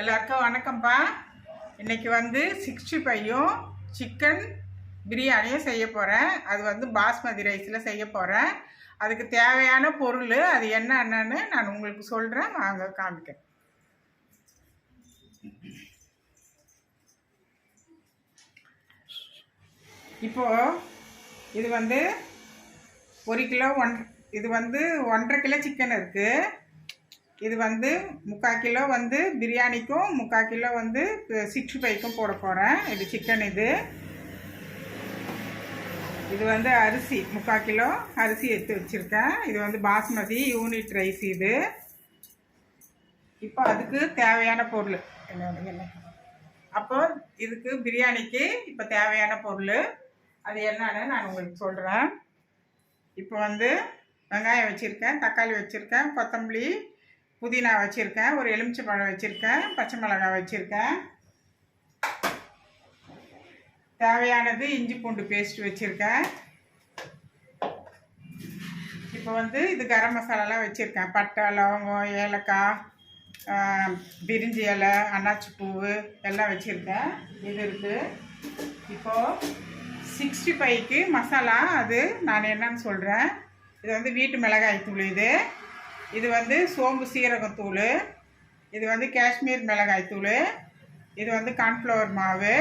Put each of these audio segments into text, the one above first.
எல்லாருக்கும் வணக்கம்ப்பா. இன்றைக்கி வந்து சிக்ஸ்டி ஃபையும் சிக்கன் பிரியாணியும் செய்ய போகிறேன் அது வந்து பாஸ்மதி ரைஸில் செய்ய போகிறேன் அதுக்கு தேவையான பொருள் அது என்ன என்னன்னு நான் உங்களுக்கு சொல்கிறேன் வாங்க காமிக்கிறேன். இப்போது இது வந்து ஒரு கிலோ ஒன் இது வந்து ஒன்றரை கிலோ சிக்கன் இருக்குது இது வந்து முக்கால் கிலோ வந்து பிரியாணிக்கும் முக்கால் கிலோ வந்து சிக்ஸ்டி ஃபைவ்க்கும் போட போகிறேன் இது சிக்கன் இது. இது வந்து அரிசி முக்கால் கிலோ அரிசி எடுத்து வச்சுருக்கேன். இது வந்து பாஸ்மதி யூனிட் ரைஸ் இது. இப்போ அதுக்கு தேவையான பொருள். என்ன என்ன அப்போ இதுக்கு பிரியாணிக்கு இப்போ தேவையான பொருள். அது என்னன்னு நான் உங்களுக்கு சொல்கிறேன் இப்போ வந்து வெங்காயம் வச்சுருக்கேன் தக்காளி வச்சுருக்கேன் கொத்தமல்லி புதினா வச்சுருக்கேன் ஒரு எலுமிச்சை பழம் வச்சுருக்கேன் பச்சை மிளகாய் வச்சுருக்கேன். தேவையானது இஞ்சி பூண்டு பேஸ்ட் வச்சுருக்கேன். இப்போ வந்து இது கரம் மசாலாலாம் வச்சுருக்கேன். பட்டை லவங்கம் ஏலக்காய் பிரிஞ்சி இலை அன்னாச்சி பூவு எல்லாம் வச்சுருக்கேன். இது இருக்குது இப்போது சிக்ஸ்டி ஃபைவ்க்கு மசாலா அது நான் என்னன்னு சொல்கிறேன் இது வந்து வீட்டு மிளகாய் தூள் இது. இது வந்து சோம்பு சீரகத்தூள் இது வந்து காஷ்மீர் மிளகாய் தூள் இது வந்து கார்ன்ஃப்ளவர் மாவு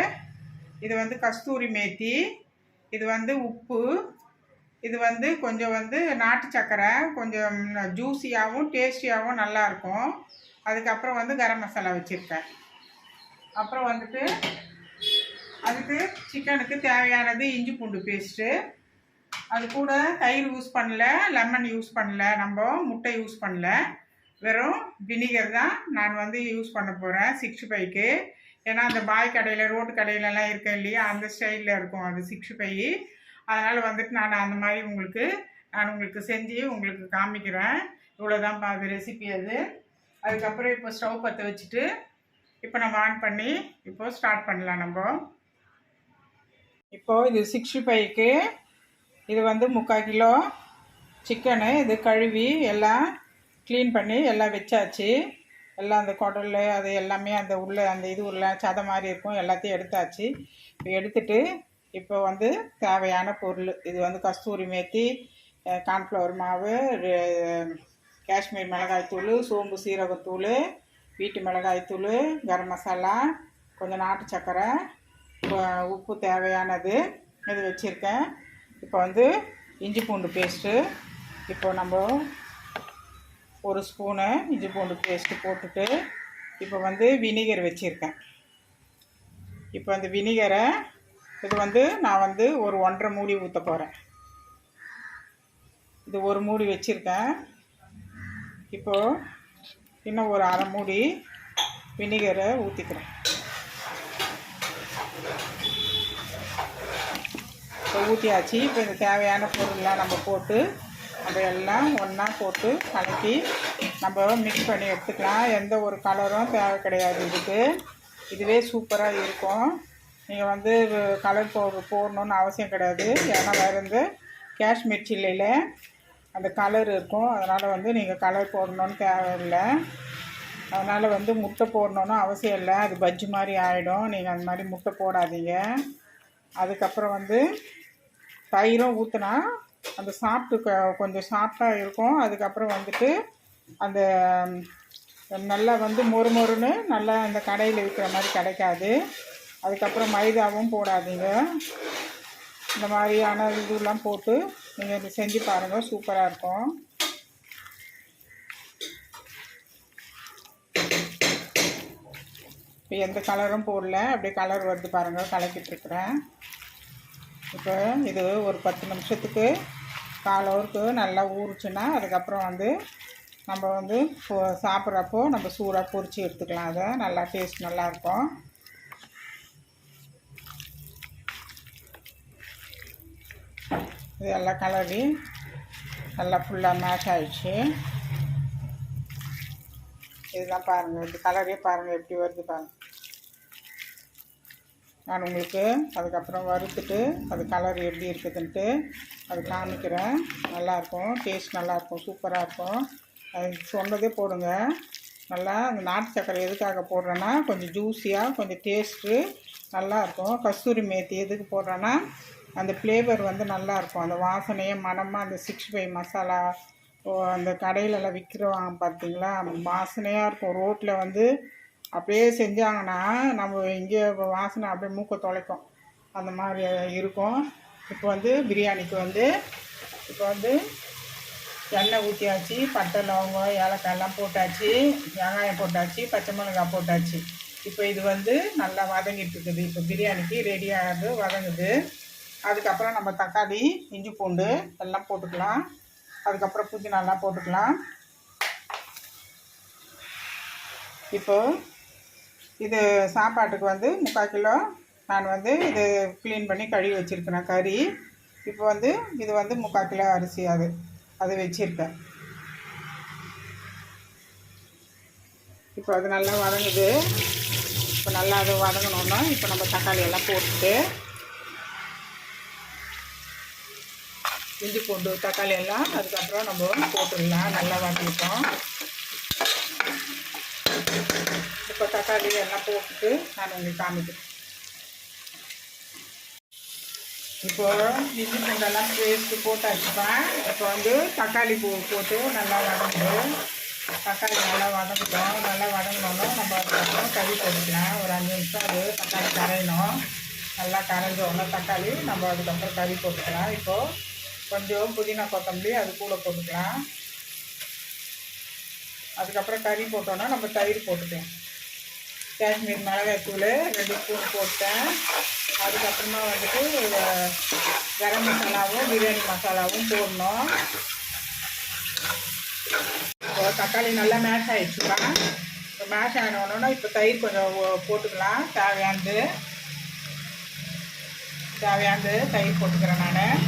இது வந்து கஸ்தூரி மேத்தி இது வந்து உப்பு இது வந்து கொஞ்சம் வந்து நாட்டு சக்கரை கொஞ்சம் ஜூஸியாகவும் டேஸ்டியாகவும் நல்லாயிருக்கும் அதுக்கப்புறம் வந்து கரம் மசாலா வச்சுருக்கேன். அப்புறம் வந்துட்டு அதுக்கு சிக்கனுக்கு தேவையானது இஞ்சி பூண்டு பேஸ்ட்டு அது கூட தயிர் யூஸ் பண்ணல லெமன் யூஸ் பண்ணல நம்ம முட்டை யூஸ் பண்ணல. வெறும் வினிகர் தான் நான் வந்து யூஸ் பண்ண போகிறேன் சிக்ஸ்டி ஃபைவ்க்கு ஏன்னா அந்த பாய் கடையில் ரோட்டு கடையிலலாம் இருக்க இல்லையா? அந்த ஸ்டைலில் இருக்கும் அது சிக்ஸ்டி ஃபைவ் அதனால் வந்துட்டு நான் அந்த மாதிரி உங்களுக்கு நான் உங்களுக்கு செஞ்சு உங்களுக்கு காமிக்கிறேன். இவ்வளோதான்ப்பா அது ரெசிபி அது. அதுக்கப்புறம் இப்போ ஸ்டவ் பற்ற வச்சுட்டு இப்போ நம்ம ஆன் பண்ணி இப்போது ஸ்டார்ட் பண்ணலாம் நம்ம. இப்போது இது சிக்ஸ்டி ஃபைவ்க்கு இது வந்து முக்கால் கிலோ சிக்கனு இது கழுவி எல்லாம் க்ளீன் பண்ணி எல்லாம் வச்சாச்சு. எல்லாம் அந்த குடல் அது எல்லாமே அந்த உள்ள அந்த இது உள்ள சதை மாதிரி இருக்கும் எல்லாத்தையும் எடுத்தாச்சு. இப்போ எடுத்துட்டு இப்போ வந்து தேவையான பொருள். இது வந்து கஸ்தூரி மேத்தி கார்ன்ஃப்ளவர் மாவு காஷ்மீர் மிளகாய் தூள் சோம்பு சீரகத்தூள் வீட்டு மிளகாய் தூள் கரம் மசாலா கொஞ்சம் நாட்டு சக்கரை உப்பு தேவையானது இது வச்சுருக்கேன். இப்போ வந்து இஞ்சி பூண்டு பேஸ்ட்டு. இப்போ நம்ம ஒரு ஸ்பூனு இஞ்சி பூண்டு பேஸ்ட்டு போட்டுட்டு இப்போ வந்து வினிகர் வச்சுருக்கேன். இப்போ அந்த வினிகரை இது வந்து நான் வந்து ஒரு ஒன்றரை மூடி ஊற்ற போகிறேன் இது ஒரு மூடி வச்சுருக்கேன். இப்போது இன்னும் ஒரு அரை மூடி வினிகரை ஊற்றிக்கிறேன் இப்போ ஊற்றியாச்சு இப்போ இந்த தேவையான பொருள்லாம் நம்ம போட்டு நம்ம எல்லாம் ஒன்றா போட்டு கலக்கி நம்ம மிக்ஸ் பண்ணி எடுத்துக்கலாம். எந்த ஒரு கலரும் தேவை கிடையாது இதுக்கு. இதுவே சூப்பராக இருக்கும். நீங்கள் வந்து கலர் பவுடர் போடணுன்னு அவசியம் கிடையாது. ஏன்னா வேறு இந்த காஷ்மீர் சில்லியில் அந்த கலர் இருக்கும். அதனால் வந்து நீங்கள் கலர் போடணுன்னு தேவையில்லை அதனால் வந்து முட்டை போடணுன்னு அவசியம் இல்லை. அது பஜ்ஜி மாதிரி ஆகிடும் நீங்கள் அந்த மாதிரி முட்டை போடாதீங்க. அதுக்கப்புறம் வந்து தயிரும் ஊற்றினா அந்த சாப்பிட்டு கொஞ்சம் சாஃப்டாக இருக்கும். அதுக்கப்புறம் வந்துட்டு அந்த நல்லா வந்து மொறு மொறுன்னு நல்லா அந்த கடையில் விற்கிற மாதிரி கிடைக்காது. அதுக்கப்புறம் மைதாவும் போடாதீங்க. இந்த மாதிரியான இதெல்லாம் போட்டு நீங்கள் இது செஞ்சு பாருங்கள் சூப்பராக இருக்கும். இப்போ எந்த கலரும் போடல. அப்படியே கலர் வருது பாருங்கள் கலக்கிட்டுருக்குறேன் இப்போ இது ஒரு பத்து நிமிஷத்துக்கு கால் ஊருக்கு நல்லா ஊறுச்சுன்னா அதுக்கப்புறம் வந்து நம்ம வந்து சாப்பிட்றப்போ நம்ம சூடாக பொரிச்சு எடுத்துக்கலாம். அதை நல்லா டேஸ்ட் நல்லாயிருக்கும். இது எல்லாம் கலரி நல்லா ஃபுல்லாக மேஷ் ஆயிடுச்சு. இதுதான் பாருங்கள் இது கலரே பாருங்கள் எப்படி வருது பாருங்கள் நான் உங்களுக்கு அதுக்கப்புறம் வறுத்துட்டு அது கலர் எப்படி இருக்குதுன்ட்டு அது காமிக்கிறேன். நல்லாயிருக்கும் டேஸ்ட் நல்லாயிருக்கும் சூப்பராக இருக்கும் அது சொன்னதே போடுங்க. நல்லா அந்த நாட்டு சக்கரை எதுக்காக போடுறேன்னா கொஞ்சம் ஜூஸியாக கொஞ்சம் டேஸ்ட்டு நல்லா இருக்கும் கஸ்தூரி மேத்தி எதுக்கு போடுறேன்னா அந்த ஃப்ளேவர் வந்து நல்லாயிருக்கும். அந்த வாசனையே மணமாக அந்த சிக்ஸ்டி ஃபைவ் மசாலா ஓ, அந்த கடையிலலாம் விற்கிறவாங்க பார்த்தீங்களா வாசனையாக இருக்கும். ரோட்டில் வந்து அப்படியே செஞ்சாங்கன்னா நம்ம இங்கே வாசனை அப்படியே மூக்கை தொலைக்கும். அந்த மாதிரி இருக்கும். இப்போ வந்து பிரியாணிக்கு வந்து இப்போ வந்து எண்ணெய் ஊற்றியாச்சு பட்டை லவங்கம் ஏலக்காய் எல்லாம் போட்டாச்சு வெங்காயம் போட்டாச்சு பச்சை மிளகாய் போட்டாச்சு. இப்போ இது வந்து நல்லா வதங்கிட்டு இருக்குது. இப்போ பிரியாணிக்கு ரெடியாகுது வதங்குது. அதுக்கப்புறம் நம்ம தக்காளி இஞ்சி பூண்டு எல்லாம் போட்டுக்கலாம். அதுக்கப்புறம் புதினாலாம் போட்டுக்கலாம். இப்போது இது சாப்பாட்டுக்கு வந்து முக்கால் கிலோ நான் வந்து இது க்ளீன் பண்ணி கழுவி வச்சுருக்கிறேன் கறி. இப்போ வந்து இது வந்து முக்கால் கிலோ அரிசி அது அது வச்சுருக்கேன். இப்போ அது நல்லா வதங்குது. இப்போ நல்லா அது வதங்கணுன்னா இப்போ நம்ம தக்காளி எல்லாம் போட்டுட்டு இஞ்சி பூண்டு தக்காளி எல்லாம் அதுக்கப்புறம் நம்ம போட்டுடலாம் நல்லா வதக்கிட்டோம். இப்போ தக்காளி எல்லாம் போட்டுட்டு நான் உங்களுக்கு காமிக்கிறேன். இப்போ இஞ்சி பூண்டெல்லாம் பேஸ்ட்டு போட்டாச்சுப்பா இப்போ வந்து தக்காளி பூ போட்டு நல்லா வதங்குது தக்காளி நல்லா வதங்கிட்டோம். நல்லா வதங்கினாலும் நம்ம அதுக்கப்புறம் கறி போட்டுக்கலாம். ஒரு அஞ்சு நிமிஷம் அது தக்காளி கரையணும். நல்லா கரைஞ்சோன்னா தக்காளி நம்ம அதுக்கப்புறம் கறி போட்டுக்கலாம். இப்போது கொஞ்சம் புதினா கொத்தமல்லி அது கூட போட்டுக்கலாம். அதுக்கப்புறம் கறி போட்டோன்னா நம்ம தயிர் போட்டுக்கலாம். காஷ்மீர் மிளகாய் தூள் ரெண்டு ஸ்பூன் போட்டேன். அதுக்கப்புறமா வந்துட்டு கரம் மசாலாவும் பிரியாணி மசாலாவும் போடணும். இப்போ தக்காளி நல்லா மேஷ் ஆயிடுச்சுப்பா. இப்போ மேஷ் ஆனோடனே இப்போ தயிர் கொஞ்சம் போட்டுக்கலாம். தேவையானது தேவையானது தயிர் போட்டுக்கிறேன் நான்.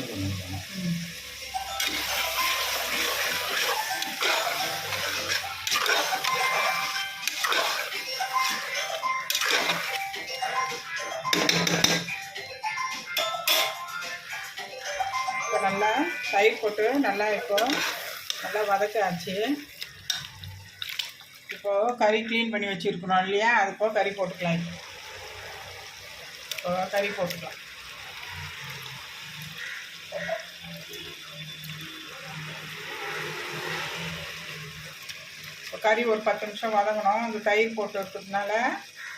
இப்போ தயிர் போட்டு நல்லா இப்போ நல்லா வதக்காச்சு. இப்போ கறி க்ளீன் பண்ணி வச்சுருக்கணும் இல்லையா? அது இப்போ கறி போட்டுக்கலாம். இப்போ கறி போட்டுக்கலாம். இப்போ கறி ஒரு பத்து நிமிஷம் வதங்கணும். அந்த தயிர் போட்டு இருக்கிறதுனால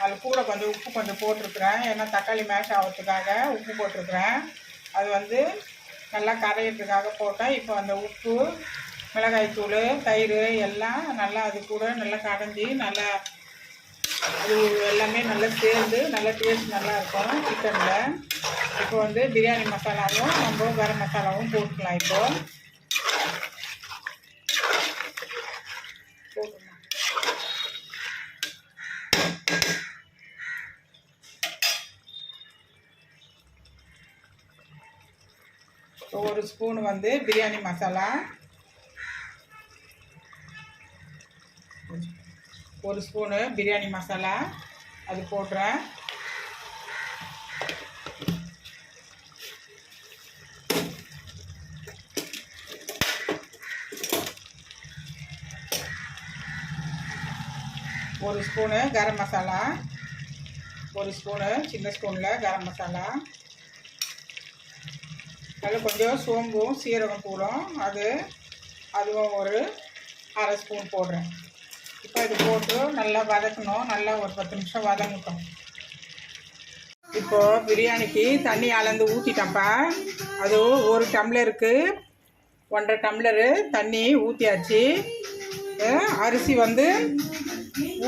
அது கூட கொஞ்சம் உப்பு கொஞ்சம் போட்டிருக்கிறேன். ஏன்னா தக்காளி மேஷ் ஆகிறதுக்காக உப்பு போட்டிருக்கிறேன். அது வந்து நல்லா கரையிறதுக்காக போட்டால் இப்போ அந்த உப்பு மிளகாய் தூள் தயிர் எல்லாம் நல்லா அது கூட நல்லா கடைஞ்சி நல்லா அது எல்லாமே நல்லா சேர்ந்து நல்லா டேஸ்ட் நல்லாயிருக்கும் சிக்கனில் இப்போ வந்து பிரியாணி மசாலாவும் நம்ம கரம் மசாலாவும் போட்டுக்கலாம் இப்போது போட்டுக்கலாம் இப்போ ஒரு ஸ்பூன் வந்து பிரியாணி மசாலா. ஒரு ஸ்பூனு பிரியாணி மசாலா. அது போடுறேன். ஒரு ஸ்பூனு கரம் மசாலா. ஒரு ஸ்பூனு சின்ன ஸ்பூனில் கரம் மசாலா. அதில் கொஞ்சம் சோம்பும் சீரகம் தூளும் அது அதுவும் ஒரு அரை ஸ்பூன் போடுறேன். இப்போ இது போட்டு நல்லா வதக்கணும். நல்லா ஒரு பத்து நிமிஷம் வதங்கட்டும். இப்போது பிரியாணிக்கு தண்ணி அளந்து ஊற்றிட்டேன்ப்பா அது ஒரு டம்ளருக்கு ஒன்றரை டம்ளரு தண்ணி ஊற்றியாச்சு அரிசி வந்து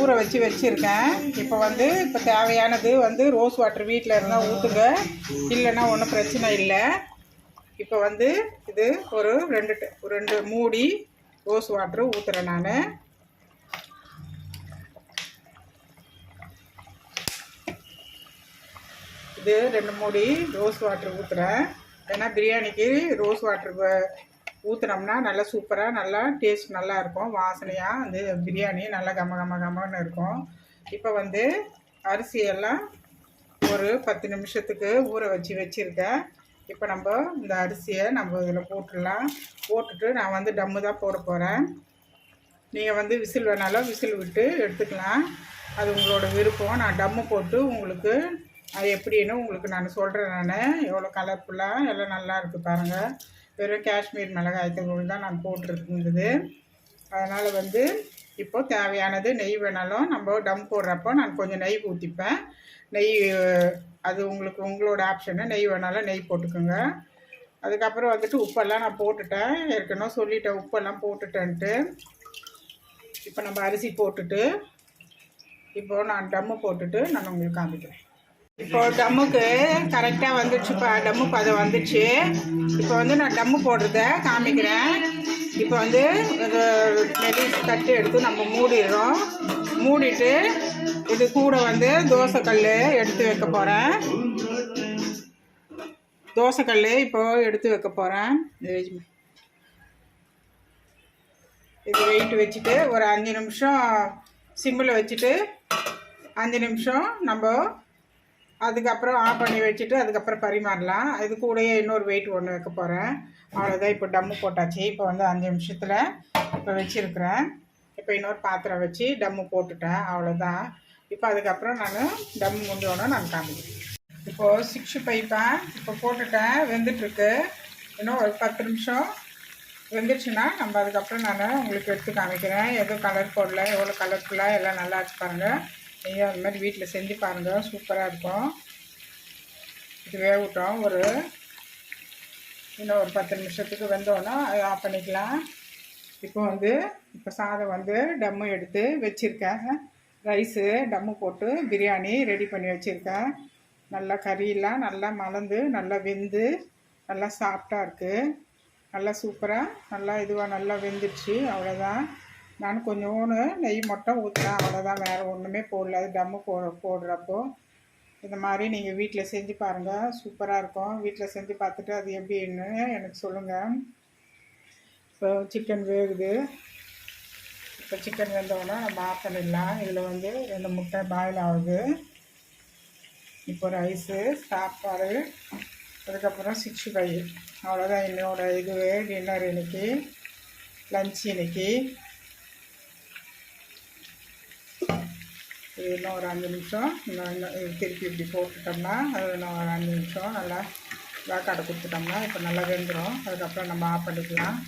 ஊற வச்சு வச்சுருக்கேன். இப்போ வந்து இப்போ தேவையானது வந்து ரோஸ் வாட்டர் வீட்டில் இருந்தால் ஊற்றுங்க இல்லைன்னா ஒன்றும் பிரச்சனை இல்லை. இப்போ வந்து இது ஒரு ரெண்டு ரெண்டு மூடி ரோஸ் வாட்ரு ஊற்றுறேன் நான். இது ரெண்டு மூடி ரோஸ் வாட்டர் ஊற்றுறேன் ஏன்னா பிரியாணிக்கு ரோஸ் வாட்டர் ஊற்றுனோம்னா நல்லா சூப்பராக நல்லா டேஸ்ட் நல்லா இருக்கும். வாசனையாக அந்த பிரியாணி நல்லா கம கம கமன்னு இருக்கும். இப்போ வந்து அரிசியெல்லாம் ஒரு பத்து நிமிஷத்துக்கு ஊற வச்சு வச்சுருக்கேன். இப்போ நம்ம இந்த அரிசியை நம்ம இதில் போட்டுடலாம். போட்டுட்டு நான் வந்து டம்மு தான் போட போகிறேன் நீங்கள் வந்து விசில் வேணாலும் விசில் விட்டு எடுத்துக்கலாம். அது உங்களோட விருப்பம். நான் டம்மு போட்டு உங்களுக்கு அது எப்படின்னு உங்களுக்கு நான் சொல்கிறேன் நான். எவ்வளோ கலர்ஃபுல்லாக எல்லாம் நல்லா இருக்குது பாருங்கள் வெறும் காஷ்மீர் மிளகாய் தூள் தான் நான் போட்டிருந்தது. அதனால் வந்து இப்போது தேவையானது நெய் வேணாலும் நம்ம டம் போடுறப்போ நான் கொஞ்சம் நெய் ஊற்றிப்பேன் நெய் அது உங்களுக்கு உங்களோட ஆப்ஷனு நெய் வேணாலும் நெய் போட்டுக்கோங்க. அதுக்கப்புறம் வந்துட்டு உப்பெல்லாம் நான் போட்டுட்டேன். ஏற்கனவே சொல்லிட்டேன் உப்பெல்லாம் போட்டுட்டேன்ட்டு. இப்போ நம்ம அரிசி போட்டுட்டு இப்போ நான் டம்மு போட்டுட்டு நான் உங்களுக்கு காமிக்கிறேன். இப்போ டம்முக்கு கரெக்டாக வந்துடுச்சுப்பா டம்மு பதம் வந்துச்சு. இப்போ வந்து நான் டம்மு போடுறத காமிக்கிறேன். இப்போ வந்து நெல் மெடி தட்டு எடுத்து நம்ம மூடிடுறோம். மூடிட்டு இது கூட வந்து தோசைக்கல் எடுத்து வைக்க போகிறேன் தோசைக்கல் இப்போ எடுத்து வைக்க போகிறேன் இது இது வெயிட் வச்சுட்டு ஒரு அஞ்சு நிமிஷம் சிம்மில் வச்சுட்டு அஞ்சு நிமிஷம் நம்ம அதுக்கப்புறம் ஆஃப் பண்ணி வச்சுட்டு அதுக்கப்புறம் பரிமாறலாம். இது கூடயே இன்னொரு வெயிட் ஒன்று வைக்க போகிறேன் அவ்வளோதான் இப்போ டம்மு போட்டாச்சு. இப்போ வந்து அஞ்சு நிமிஷத்தில் இப்போ வச்சுருக்குறேன். இப்போ இன்னொரு பாத்திரம் வச்சு டம்மு போட்டுட்டேன். அவ்வளோதான் இப்போ அதுக்கப்புறம் நான் டம்மு முடிஞ்சோடனே நான் காமிக்கிறேன். இப்போது சிக்ஸ் பைப்பேன். இப்போ போட்டுட்டேன். வெந்துட்டுருக்கு. இன்னும் ஒரு பத்து நிமிஷம் வெந்துச்சுன்னா நம்ம அதுக்கப்புறம் நான் உங்களுக்கு எடுத்து காமிக்கிறேன். எதுவும் கலர் போடல எவ்வளோ கலர்ஃபுல்லாக எல்லாம் நல்லா இருக்கு பாருங்கள் நீங்கள் அது மாதிரி வீட்டில் செஞ்சு பாருங்கள் சூப்பராக இருக்கும். இது வேகட்டும். ஒரு இன்னும் ஒரு பத்து நிமிஷத்துக்கு வெந்தோன்னா அதை ஆஃப் பண்ணிக்கலாம். இப்போ வந்து இப்போ சாதம் வந்து டம்மு எடுத்து வச்சுருக்கேன். ரைஸு டம்மு போட்டு பிரியாணி ரெடி பண்ணி வச்சுருக்கேன். நல்லா கறியெல்லாம் நல்லா மலர்ந்து நல்லா வெந்து நல்லா சாஃப்டாக இருக்குது நல்லா சூப்பராக நல்லா இதுவாக நல்லா வெந்துடுச்சு அவ்வளோதான் நான் கொஞ்சோன்னு நெய் மட்டும் ஊற்றுறேன் அவ்வளோதான் வேறு ஒன்றுமே போடல. அது டம்மு போ போடுறப்போ. இந்த மாதிரி நீங்கள் வீட்டில் செஞ்சு பாருங்கள் சூப்பராக இருக்கும். வீட்டில் செஞ்சு பார்த்துட்டு அது எப்படின்னு எனக்கு சொல்லுங்கள் இப்போ சிக்கன் வேகுது. இப்போ சிக்கன் வெந்தோடனே நம்ம ஆஃப் பண்ணிடலாம் இதில் வந்து ரெண்டு முட்டை பாயில் ஆகுது. இப்போ ரைஸு சாப்பாடு அதுக்கப்புறம் சிக்ஸ்டி ஃபைவ். அவ்வளோதான் என்னோடய இது டின்னர் இன்னைக்கு. லன்ச் இன்னைக்கு. இது இன்னும் ஒரு அஞ்சு நிமிஷம். இன்னும் இன்னும் திருப்பி இப்படி போட்டுட்டோம்னா அது இன்னும் ஒரு அஞ்சு நிமிஷம். நல்லா வேக்காடை கொடுத்துட்டோம்னா இப்போ நல்லா வெந்துடும் அதுக்கப்புறம் நம்ம ஆஃப் பண்ணிக்கலாம்